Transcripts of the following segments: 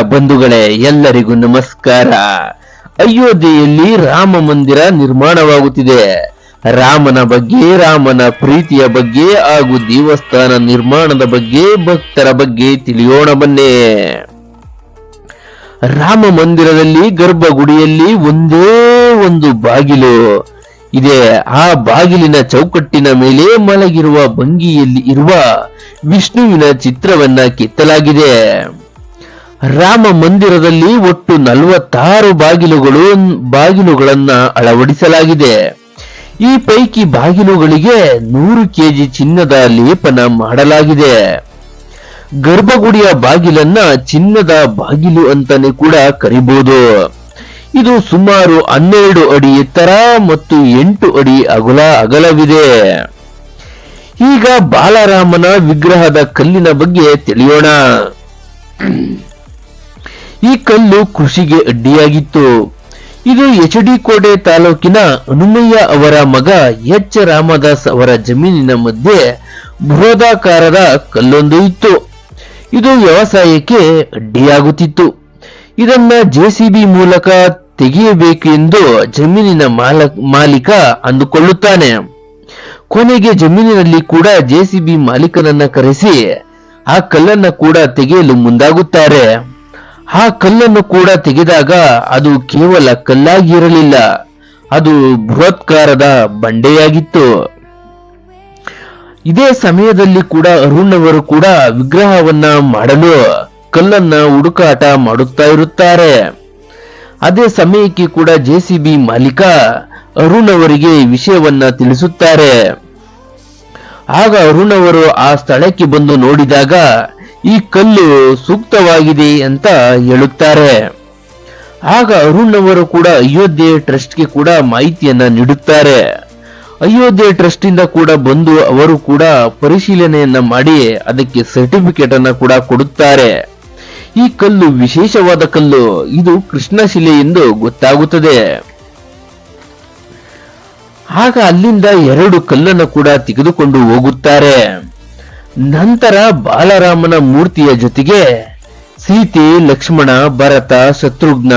ಬಂಧುಗಳೇ, ಎಲ್ಲರಿಗೂ ನಮಸ್ಕಾರ. ಅಯೋಧ್ಯೆಯಲ್ಲಿ ರಾಮ ಮಂದಿರ ನಿರ್ಮಾಣವಾಗುತ್ತಿದೆ. ರಾಮನ ಬಗ್ಗೆ, ರಾಮನ ಪ್ರೀತಿಯ ಬಗ್ಗೆ, ಹಾಗೂ ದೇವಸ್ಥಾನ ನಿರ್ಮಾಣದ ಬಗ್ಗೆ ಭಕ್ತರ ಬಗ್ಗೆ ತಿಳಿಯೋಣ ಬನ್ನಿ. ರಾಮ ಮಂದಿರದಲ್ಲಿ ಗರ್ಭಗುಡಿಯಲ್ಲಿ ಒಂದೇ ಒಂದು ಬಾಗಿಲು. ಇದೆ. ಆ ಬಾಗಿಲಿನ ಚೌಕಟ್ಟಿನ ಮೇಲೆ ಮಲಗಿರುವ ಭಂಗಿಯಲ್ಲಿ ಇರುವ ವಿಷ್ಣುವಿನ ಚಿತ್ರವನ್ನ ಕೆತ್ತಲಾಗಿದೆ. ರಾಮ ಮಂದಿರದಲ್ಲಿ ಒಟ್ಟು ನಲವತ್ತಾರು ಬಾಗಿಲುಗಳು, ಬಾಗಿಲುಗಳನ್ನ ಅಳವಡಿಸಲಾಗಿದೆ. ಈ ಪೈಕಿ ಬಾಗಿಲುಗಳಿಗೆ ನೂರು ಕೆಜಿ ಚಿನ್ನದ ಲೇಪನ ಮಾಡಲಾಗಿದೆ. ಗರ್ಭಗುಡಿಯ ಬಾಗಿಲನ್ನ ಚಿನ್ನದ ಬಾಗಿಲು ಅಂತಾನೆ ಕೂಡ ಕರಿಬಹುದು ಇದು ಸುಮಾರು ಹನ್ನೆರಡು ಅಡಿ ಎತ್ತರ ಮತ್ತು ಎಂಟು ಅಡಿ ಅಗಲ ಅಗಲವಿದೆ. ಈಗ ಬಾಲರಾಮನ ವಿಗ್ರಹದ ಕಲ್ಲಿನ ಬಗ್ಗೆ ತಿಳಿಯೋಣ. ಈ ಕಲ್ಲು ಕೃಷಿಗೆ ಅಡ್ಡಿಯಾಗಿತ್ತು. ಇದು ಎಚ್ ಡಿ ಕೋಟೆ ತಾಲೂಕಿನ ಹನುಮಯ್ಯ ಅವರ ಮಗ ಎಚ್ ರಾಮದಾಸ್ ಅವರ ಜಮೀನಿನ ಮಧ್ಯೆ ಬೃಹದಾಕಾರದ ಕಲ್ಲೊಂದು ಇತ್ತು. ಇದು ವ್ಯವಸಾಯಕ್ಕೆ ಅಡ್ಡಿಯಾಗುತ್ತಿತ್ತು. ಇದನ್ನ ಜೆಸಿಬಿ ಮೂಲಕ ತೆಗೆಯಬೇಕು ಎಂದು ಜಮೀನಿನ ಮಾಲ, ಮಾಲೀಕ ಅಂದುಕೊಳ್ಳುತ್ತಾನೆ. ಕೊನೆಗೆ ಜಮೀನಿನಲ್ಲಿ ಕೂಡ ಜೆಸಿಬಿ ಮಾಲೀಕನನ್ನ ಕರೆಸಿ ಆ ಕಲ್ಲನ್ನ ಕೂಡ ತೆಗೆಯಲು ಮುಂದಾಗುತ್ತಾರೆ. ಆ ಕಲ್ಲನ್ನು ಕೂಡ ತೆಗೆದಾಗ ಅದು ಕೇವಲ ಕಲ್ಲಾಗಿರಲಿಲ್ಲ, ಅದು ಬೃಹತ್ಕಾರದ ಬಂಡೆಯಾಗಿತ್ತು. ಇದೇ ಸಮಯದಲ್ಲಿ ಕೂಡ ಅರುಣ್ ಅವರು ಕೂಡ ವಿಗ್ರಹವನ್ನ ಮಾಡಲು ಕಲ್ಲನ್ನ ಹುಡುಕಾಟ ಮಾಡುತ್ತಾ ಇರುತ್ತಾರೆ. ಅದೇ ಸಮಯಕ್ಕೆ ಕೂಡ ಜೆಸಿಬಿ ಮಾಲೀಕ ಅರುಣ್ ಅವರಿಗೆ ವಿಷಯವನ್ನ ತಿಳಿಸುತ್ತಾರೆ. ಆಗ ಅರುಣ್ ಅವರು ಆ ಸ್ಥಳಕ್ಕೆ ಬಂದು ನೋಡಿದಾಗ ಈ ಕಲ್ಲು ಸೂಕ್ತವಾಗಿದೆ ಅಂತ ಹೇಳುತ್ತಾರೆ. ಆಗ ಅರುಣ್ ಅವರು ಕೂಡ ಅಯೋಧ್ಯೆ ಟ್ರಸ್ಟ್ಗೆ ಕೂಡ ಮಾಹಿತಿಯನ್ನ ನೀಡುತ್ತಾರೆ. ಅಯೋಧ್ಯೆ ಟ್ರಸ್ಟ್ ಇಂದ ಕೂಡ ಬಂದು ಅವರು ಕೂಡ ಪರಿಶೀಲನೆಯನ್ನ ಮಾಡಿ ಅದಕ್ಕೆ ಸರ್ಟಿಫಿಕೇಟ್ ಅನ್ನ ಕೂಡ ಕೊಡುತ್ತಾರೆ. ಈ ಕಲ್ಲು ವಿಶೇಷವಾದ ಕಲ್ಲು. ಇದು ಕೃಷ್ಣಶಿಲೆ ಎಂದು ಗೊತ್ತಾಗುತ್ತದೆ. ಆಗ ಅಲ್ಲಿಂದ ಎರಡು ಕಲ್ಲನ್ನು ಕೂಡ ತೆಗೆದುಕೊಂಡು ಹೋಗುತ್ತಾರೆ. ನಂತರ ಬಾಲರಾಮನ ಮೂರ್ತಿಯ ಜೊತೆಗೆ ಸೀತೆ, ಲಕ್ಷ್ಮಣ, ಭರತ, ಶತ್ರುಘ್ನ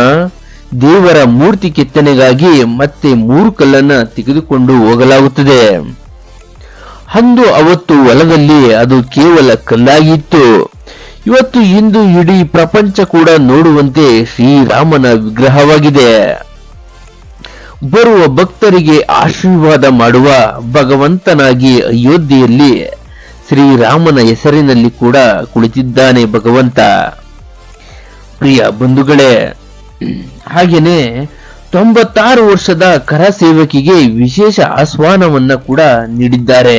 ದೇವರ ಮೂರ್ತಿ ಕೆತ್ತನೆಗಾಗಿ ಮತ್ತೆ ಮೂರು ಕಲ್ಲನ್ನ ತೆಗೆದುಕೊಂಡು ಹೋಗಲಾಗುತ್ತದೆ. ಅಂದು ಅವತ್ತು ಹೊಲದಲ್ಲಿ ಅದು ಕೇವಲ ಕಲ್ಲಾಗಿತ್ತು. ಇವತ್ತು ಇಂದು ಇಡೀ ಪ್ರಪಂಚ ಕೂಡ ನೋಡುವಂತೆ ಶ್ರೀರಾಮನ ವಿಗ್ರಹವಾಗಿದೆ. ಬರುವ ಭಕ್ತರಿಗೆ ಆಶೀರ್ವಾದ ಮಾಡುವ ಭಗವಂತನಾಗಿ ಅಯೋಧ್ಯೆಯಲ್ಲಿ ಶ್ರೀರಾಮನ ಹೆಸರಿನಲ್ಲಿ ಕೂಡ ಕುಳಿತಿದ್ದಾನೆ ಭಗವಂತ. ಪ್ರಿಯ ಬಂಧುಗಳೇ, ಹಾಗೇನೆ ತೊಂಬತ್ತಾರು ವರ್ಷದ ಕರ ಸೇವಕಿಗೆ ವಿಶೇಷ ಆಹ್ವಾನವನ್ನ ಕೂಡ ನೀಡಿದ್ದಾರೆ.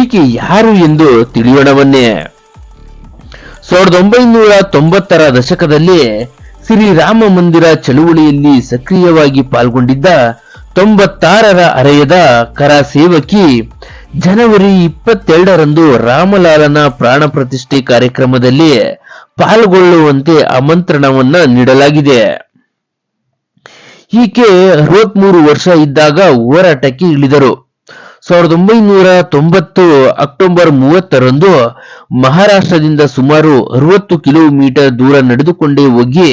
ಈಕೆ ಯಾರು ಎಂದು ತಿಳಿಯೋಣವನ್ನೇ. ಸಾವಿರದ ಒಂಬೈನೂರ ತೊಂಬತ್ತರ ದಶಕದಲ್ಲಿ ಶ್ರೀರಾಮ ಮಂದಿರ ಚಳುವಳಿಯಲ್ಲಿ ಸಕ್ರಿಯವಾಗಿ ಪಾಲ್ಗೊಂಡಿದ್ದ ತೊಂಬತ್ತಾರರ ಅರೆಯದ ಕರ ಸೇವಕಿ ಜನವರಿ ಇಪ್ಪತ್ತೆರಡರಂದು ರಾಮಲಾಲನ ಪ್ರಾಣ ಪ್ರತಿಷ್ಠೆ ಕಾರ್ಯಕ್ರಮದಲ್ಲಿ ಪಾಲ್ಗೊಳ್ಳುವಂತೆ ಆಮಂತ್ರಣವನ್ನ ನೀಡಲಾಗಿದೆ. ಈಕೆ ಅರವತ್ಮೂರು ವರ್ಷ ಇದ್ದಾಗ ಹೋರಾಟಕ್ಕೆ ಇಳಿದರು. ಸಾವಿರದ ಒಂಬೈನೂರ ತೊಂಬತ್ತು ಅಕ್ಟೋಬರ್ ಮೂವತ್ತರಂದು ಮಹಾರಾಷ್ಟ್ರದಿಂದ ಸುಮಾರು ಅರವತ್ತು ಕಿಲೋಮೀಟರ್ ದೂರ ನಡೆದುಕೊಂಡೇ ಹೋಗಿ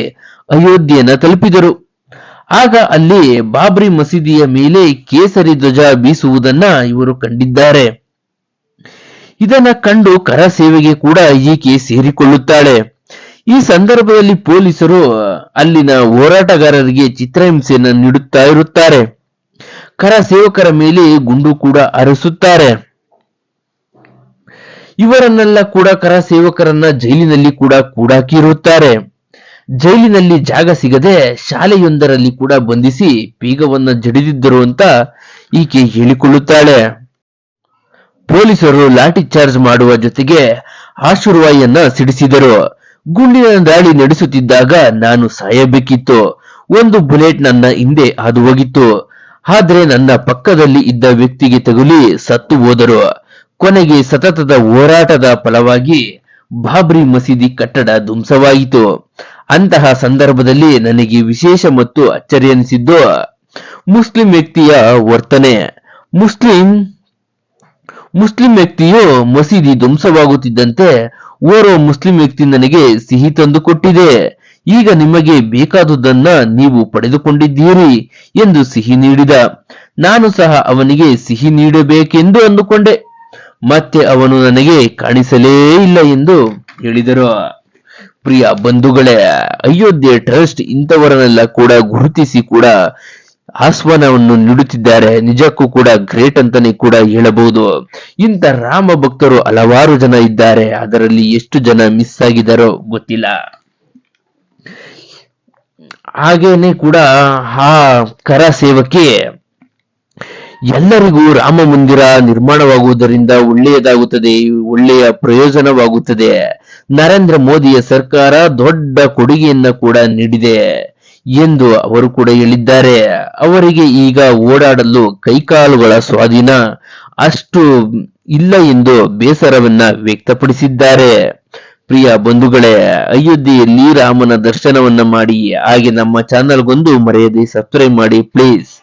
ಅಯೋಧ್ಯೆಯನ್ನ ತಲುಪಿದರು. ಆಗ ಅಲ್ಲಿ ಬಾಬ್ರಿ ಮಸೀದಿಯ ಮೇಲೆ ಕೇಸರಿ ಧ್ವಜ ಬೀಸುವುದನ್ನ ಇವರು ಕಂಡಿದ್ದಾರೆ. ಇದನ್ನ ಕಂಡು ಕರ ಸೇವೆಗೆ ಕೂಡ ಈಕೆ ಸೇರಿಕೊಳ್ಳುತ್ತಾಳೆ. ಈ ಸಂದರ್ಭದಲ್ಲಿ ಪೊಲೀಸರು ಅಲ್ಲಿನ ಹೋರಾಟಗಾರರಿಗೆ ಚಿತ್ರಹಿಂಸೆಯನ್ನು ನೀಡುತ್ತಾ ಇರುತ್ತಾರೆ. ಕರ ಸೇವಕರ ಮೇಲೆ ಗುಂಡು ಕೂಡ ಅರಸುತ್ತಾರೆ. ಇವರನ್ನೆಲ್ಲ ಕೂಡ ಕರ ಸೇವಕರನ್ನ ಜೈಲಿನಲ್ಲಿ ಕೂಡ ಕೂಡಾಕಿರುತ್ತಾರೆ. ಜೈಲಿನಲ್ಲಿ ಜಾಗ ಸಿಗದೆ ಶಾಲೆಯೊಂದರಲ್ಲಿ ಕೂಡ ಬಂಧಿಸಿ ಬೀಗವನ್ನ ಜಡಿದಿದ್ದರು ಅಂತ ಈಕೆ ಹೇಳಿಕೊಳ್ಳುತ್ತಾಳೆ. ಪೊಲೀಸರು ಲಾಠಿ ಚಾರ್ಜ್ ಮಾಡುವ ಜೊತೆಗೆ ಆಶುರ್ವಾಯಿಯನ್ನ ಸಿಡಿಸಿದರು. ಗುಂಡಿನ ದಾಳಿ ನಡೆಸುತ್ತಿದ್ದಾಗ ನಾನು ಸಾಯಬೇಕಿತ್ತು. ಒಂದು ಬುಲೆಟ್ ನನ್ನ ಹಿಂದೆ ಹಾದು ಹೋಗಿತ್ತು ಆದ್ರೆ ನನ್ನ ಪಕ್ಕದಲ್ಲಿ ಇದ್ದ ವ್ಯಕ್ತಿಗೆ ತಗುಲಿ ಸತ್ತು ಹೋದರು. ಕೊನೆಗೆ ಸತತದ ಹೋರಾಟದ ಫಲವಾಗಿ ಬಾಬ್ರಿ ಮಸೀದಿ ಕಟ್ಟಡ ಧ್ವಂಸವಾಯಿತು. ಅಂತಹ ಸಂದರ್ಭದಲ್ಲಿ ನನಗೆ ವಿಶೇಷ ಮತ್ತು ಅಚ್ಚರಿ ಅನಿಸಿದ್ದು ಮುಸ್ಲಿಂ ವ್ಯಕ್ತಿಯ ವರ್ತನೆ. ಮುಸ್ಲಿಂ ಮುಸ್ಲಿಂ ವ್ಯಕ್ತಿಯು ಮಸೀದಿ ಧ್ವಂಸವಾಗುತ್ತಿದ್ದಂತೆ ಓರ್ವ ಮುಸ್ಲಿಂ ವ್ಯಕ್ತಿ ನನಗೆ ಸಿಹಿ ತಂದು ಕೊಟ್ಟಿದೆ. ಈಗ ನಿಮಗೆ ಬೇಕಾದುದನ್ನ ನೀವು ಪಡೆದುಕೊಂಡಿದ್ದೀರಿ ಎಂದು ಸಿಹಿ ನೀಡಿದ. ನಾನು ಸಹ ಅವನಿಗೆ ಸಿಹಿ ನೀಡಬೇಕೆಂದು ಅಂದುಕೊಂಡೆ. ಮತ್ತೆ ಅವನು ನನಗೆ ಕಾಣಿಸಲೇ ಇಲ್ಲ ಎಂದು ಹೇಳಿದರು. ಪ್ರಿಯ ಬಂಧುಗಳೇ, ಅಯೋಧ್ಯೆ ಟ್ರಸ್ಟ್ ಇಂಥವರನ್ನೆಲ್ಲ ಕೂಡ ಗುರುತಿಸಿ ಕೂಡ ಆಸ್ವಾನವನ್ನು ನೀಡುತ್ತಿದ್ದಾರೆ. ನಿಜಕ್ಕೂ ಕೂಡ ಗ್ರೇಟ್ ಅಂತಾನೆ ಕೂಡ ಹೇಳಬಹುದು. ಇಂಥ ರಾಮ ಭಕ್ತರು ಹಲವಾರು ಜನ ಇದ್ದಾರೆ. ಅದರಲ್ಲಿ ಎಷ್ಟು ಜನ ಮಿಸ್ ಆಗಿದ್ದಾರೋ ಗೊತ್ತಿಲ್ಲ. ಹಾಗೇನೆ ಕೂಡ ಆ ಕರ ಸೇವಕಿ ಎಲ್ಲರಿಗೂ ರಾಮ ಮಂದಿರ ನಿರ್ಮಾಣವಾಗುವುದರಿಂದ ಒಳ್ಳೆಯದಾಗುತ್ತದೆ, ಒಳ್ಳೆಯ ಪ್ರಯೋಜನವಾಗುತ್ತದೆ. ನರೇಂದ್ರ ಮೋದಿಯ ಸರ್ಕಾರ ದೊಡ್ಡ ಕೊಡುಗೆಯನ್ನ ಕೂಡ ನೀಡಿದೆ ಎಂದು ಅವರು ಕೂಡ ಹೇಳಿದ್ದಾರೆ. ಅವರಿಗೆ ಈಗ ಓಡಾಡಲು ಕೈಕಾಲುಗಳ ಸ್ವಾಧೀನ ಅಷ್ಟು ಇಲ್ಲ ಎಂದು ಬೇಸರವನ್ನ ವ್ಯಕ್ತಪಡಿಸಿದ್ದಾರೆ. ಪ್ರಿಯ ಬಂಧುಗಳೇ, ಅಯೋಧ್ಯೆಯಲ್ಲಿ ರಾಮನ ದರ್ಶನವನ್ನ ಮಾಡಿ, ಹಾಗೆ ನಮ್ಮ ಚಾನಲ್ಗೊಂದು ಮರೆಯದೆ ಸಬ್ಸ್ಕ್ರೈಬ್ ಮಾಡಿ ಪ್ಲೀಸ್